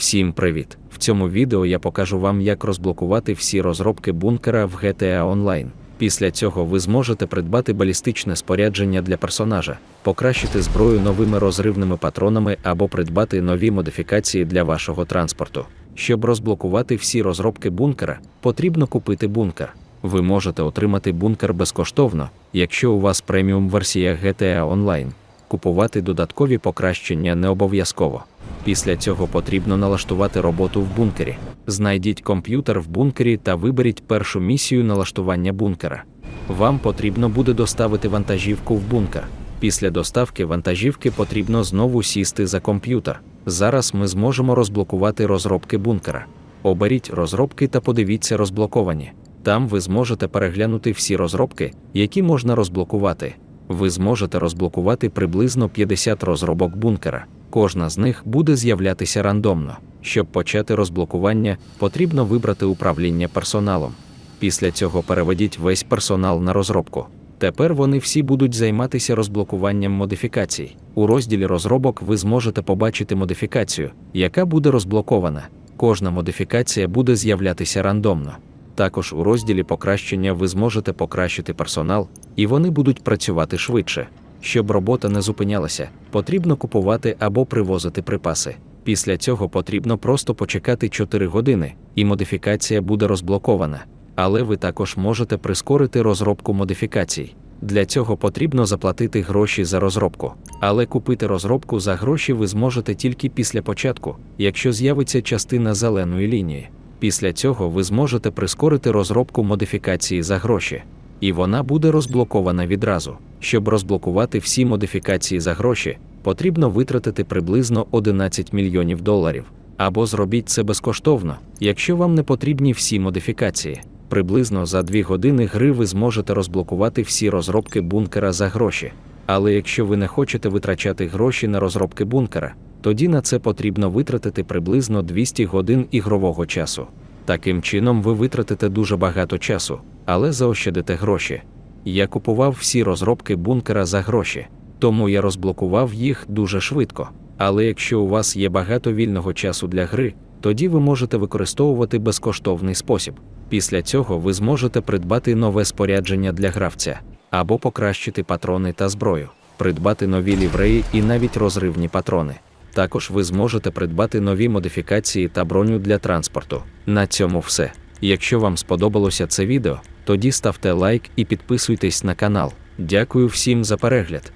Всім привіт! В цьому відео я покажу вам, як розблокувати всі розробки бункера в GTA Online. Після цього ви зможете придбати балістичне спорядження для персонажа, покращити зброю новими розривними патронами або придбати нові модифікації для вашого транспорту. Щоб розблокувати всі розробки бункера, потрібно купити бункер. Ви можете отримати бункер безкоштовно, якщо у вас преміум версія GTA Online. Купувати додаткові покращення не обов'язково. Після цього потрібно налаштувати роботу в бункері. Знайдіть комп'ютер в бункері та виберіть першу місію налаштування бункера. Вам потрібно буде доставити вантажівку в бункер. Після доставки вантажівки потрібно знову сісти за комп'ютер. Зараз ми зможемо розблокувати розробки бункера. Оберіть розробки та подивіться розблоковані. Там ви зможете переглянути всі розробки, які можна розблокувати. Ви зможете розблокувати приблизно 50 розробок бункера. Кожна з них буде з'являтися рандомно. Щоб почати розблокування, потрібно вибрати управління персоналом. Після цього переведіть весь персонал на розробку. Тепер вони всі будуть займатися розблокуванням модифікацій. У розділі розробок ви зможете побачити модифікацію, яка буде розблокована. Кожна модифікація буде з'являтися рандомно. Також у розділі покращення ви зможете покращити персонал, і вони будуть працювати швидше. Щоб робота не зупинялася, потрібно купувати або привозити припаси. Після цього потрібно просто почекати 4 години, і модифікація буде розблокована. Але ви також можете прискорити розробку модифікацій. Для цього потрібно заплатити гроші за розробку. Але купити розробку за гроші ви зможете тільки після початку, якщо з'явиться частина зеленої лінії. Після цього ви зможете прискорити розробку модифікації за гроші, і вона буде розблокована відразу. Щоб розблокувати всі модифікації за гроші, потрібно витратити приблизно 11 мільйонів доларів. Або зробіть це безкоштовно, якщо вам не потрібні всі модифікації. Приблизно за 2 години гри ви зможете розблокувати всі розробки бункера за гроші. Але якщо ви не хочете витрачати гроші на розробки бункера, тоді на це потрібно витратити приблизно 200 годин ігрового часу. Таким чином ви витратите дуже багато часу, але заощадите гроші. Я купував всі розробки бункера за гроші, тому я розблокував їх дуже швидко. Але якщо у вас є багато вільного часу для гри, тоді ви можете використовувати безкоштовний спосіб. Після цього ви зможете придбати нове спорядження для гравця або покращити патрони та зброю, придбати нові лівреї і навіть розривні патрони. Також ви зможете придбати нові модифікації та броню для транспорту. На цьому все. Якщо вам сподобалося це відео, тоді ставте лайк і підписуйтесь на канал. Дякую всім за перегляд.